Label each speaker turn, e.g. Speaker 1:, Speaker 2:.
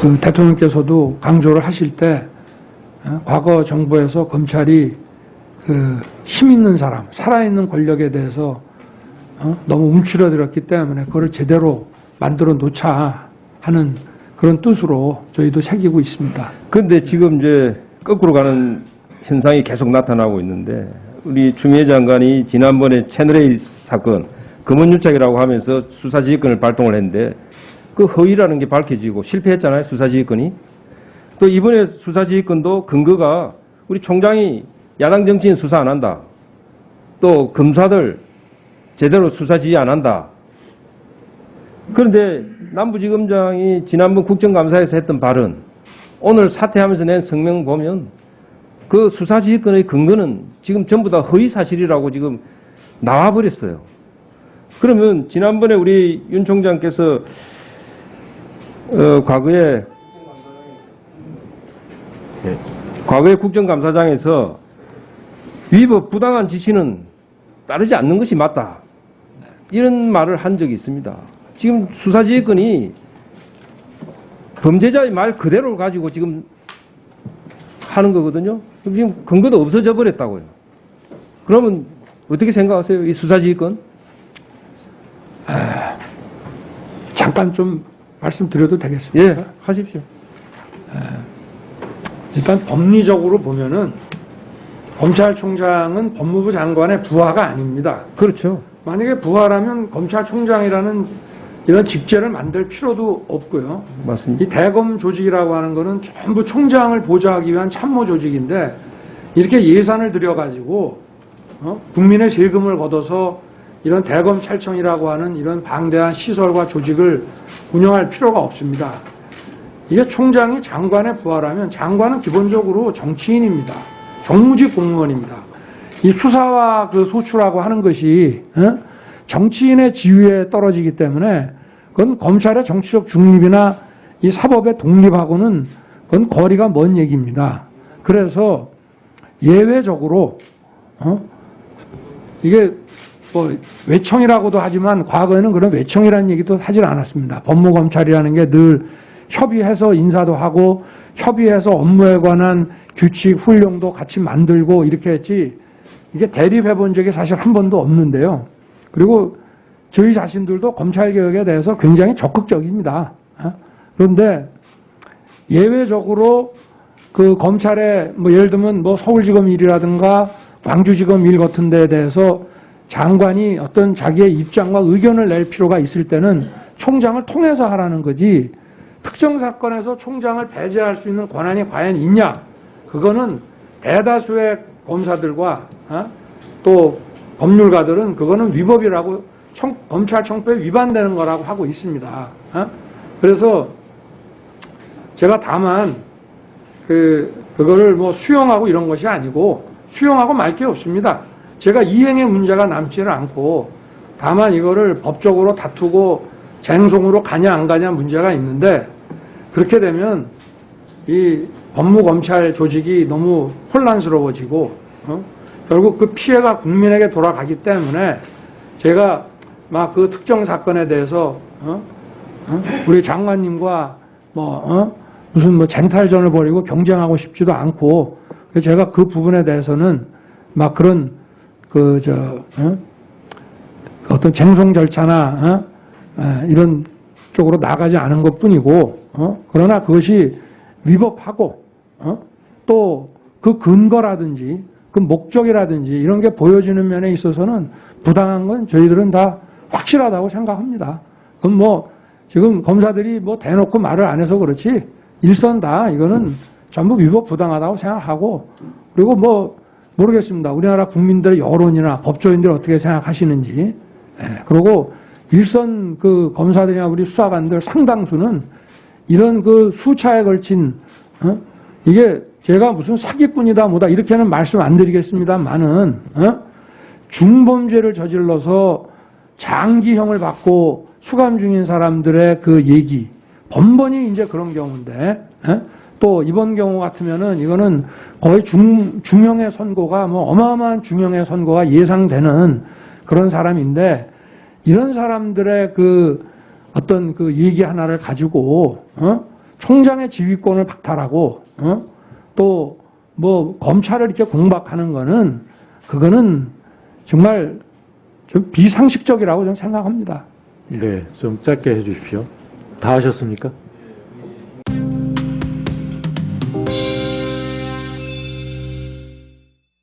Speaker 1: 그 대통령께서도 강조를 하실 때 어, 과거 정부에서 검찰이 그 힘 있는 사람, 살아있는 권력에 대해서 어, 너무 움츠러들었기 때문에 그걸 제대로 만들어 놓자 하는 그런 뜻으로 저희도 새기고 있습니다.
Speaker 2: 근데 지금 이제 거꾸로 가는 현상이 계속 나타나고 있는데 우리 추미애 장관이 지난번에 채널A 사건 금원유착이라고 하면서 수사지휘권을 발동을 했는데 그 허위라는 게 밝혀지고 실패했잖아요 수사지휘권이. 또 이번에 수사지휘권도 근거가 우리 총장이 야당 정치인 수사 안 한다. 또 검사들 제대로 수사지휘 안 한다. 그런데 남부지검장이 지난번 국정감사에서 했던 발언 오늘 사퇴하면서 낸 성명 보면 그 수사지휘권의 근거는 지금 전부 다 허위 사실이라고 지금 나와버렸어요. 그러면 지난번에 우리 윤 총장께서 어, 과거에 예, 과거에 국정감사장에서 위법 부당한 지시는 따르지 않는 것이 맞다. 이런 말을 한 적이 있습니다. 지금 수사지휘권이 범죄자의 말 그대로 가지고 지금 하는 거거든요. 지금 근거도 없어져 버렸다고요. 그러면 어떻게 생각하세요? 이 수사지휘권?
Speaker 1: 잠깐 좀 말씀드려도 되겠습니까?
Speaker 2: 예, 하십시오.
Speaker 1: 일단 법리적으로 보면은 검찰총장은 법무부 장관의 부하가 아닙니다.
Speaker 2: 그렇죠.
Speaker 1: 만약에 부하라면 검찰총장이라는 이런 직제를 만들 필요도 없고요.
Speaker 2: 맞습니다.
Speaker 1: 이 대검 조직이라고 하는 거는 전부 총장을 보좌하기 위한 참모 조직인데 이렇게 예산을 들여가지고 어? 국민의 세금을 걷어서 이런 대검찰청이라고 하는 이런 방대한 시설과 조직을 운영할 필요가 없습니다. 이게 총장이 장관의 부하라면 장관은 기본적으로 정치인입니다. 정무직 공무원입니다. 이 수사와 그 소추라고 하는 것이 어? 정치인의 지위에 떨어지기 때문에 그건 검찰의 정치적 중립이나 이 사법의 독립하고는 그건 거리가 먼 얘기입니다. 그래서 예외적으로 어? 이게 뭐 외청이라고도 하지만 과거에는 그런 외청이라는 얘기도 하질 않았습니다. 법무검찰이라는 게 늘 협의해서 인사도 하고 협의해서 업무에 관한 규칙, 훈령도 같이 만들고 이렇게 했지 이게 대립해 본 적이 사실 한 번도 없는데요. 그리고 저희 자신들도 검찰개혁에 대해서 굉장히 적극적입니다. 어? 그런데 예외적으로 그 검찰의 뭐 예를 들면 뭐 서울지검 일이라든가 광주지검 일 같은 데에 대해서 장관이 어떤 자기의 입장과 의견을 낼 필요가 있을 때는 총장을 통해서 하라는 거지 특정 사건에서 총장을 배제할 수 있는 권한이 과연 있냐? 그거는 대다수의 검사들과 어? 또 법률가들은 그거는 위법이라고 청- 검찰청법에 위반되는 거라고 하고 있습니다. 어? 그래서 제가 다만 그 그거를 뭐 수용하고 이런 것이 아니고 수용하고 말 게 없습니다. 제가 이행의 문제가 남지를 않고 다만 이거를 법적으로 다투고 쟁송으로 가냐 안 가냐 문제가 있는데 그렇게 되면 이 법무검찰 조직이 너무 혼란스러워지고 어? 결국 그 피해가 국민에게 돌아가기 때문에 제가 막 그 특정 사건에 대해서 어? 어? 우리 장관님과 뭐 어? 무슨 뭐 쟁탈전을 벌이고 경쟁하고 싶지도 않고 제가 그 부분에 대해서는 막 그런 그 저 어? 그 어떤 쟁송 절차나 어? 에, 이런 쪽으로 나가지 않은 것 뿐이고 어? 그러나 그것이 위법하고 어? 또그 근거라든지 그 목적이라든지 이런 게 보여지는 면에 있어서는 부당한 건 저희들은 다 확실하다고 생각합니다. 그럼 뭐 지금 검사들이 뭐 대놓고 말을 안 해서 그렇지 일선 다 이거는 전부 위법 부당하다고 생각하고 그리고 뭐 모르겠습니다. 우리나라 국민들의 여론이나 법조인들이 어떻게 생각하시는지 예, 그리고 일선 그 검사들이나 우리 수사관들 상당수는 이런 그 수차에 걸친 어? 이게 제가 무슨 사기꾼이다 뭐다 이렇게는 말씀 안 드리겠습니다만은 어? 중범죄를 저질러서 장기형을 받고 수감 중인 사람들의 그 얘기 번번이 이제 그런 경우인데 어? 또 이번 경우 같으면은 이거는 거의 중, 중형의 선고가 뭐 어마어마한 중형의 선고가 예상되는 그런 사람인데 이런 사람들의 그 어떤 그 얘기 하나를 가지고 어? 총장의 지휘권을 박탈하고 어? 또뭐 검찰을 이렇게 공박하는 거는 그거는 정말 좀 비상식적이라고 저는 생각합니다.
Speaker 3: 네, 좀 짧게 해주십시오. 다 하셨습니까?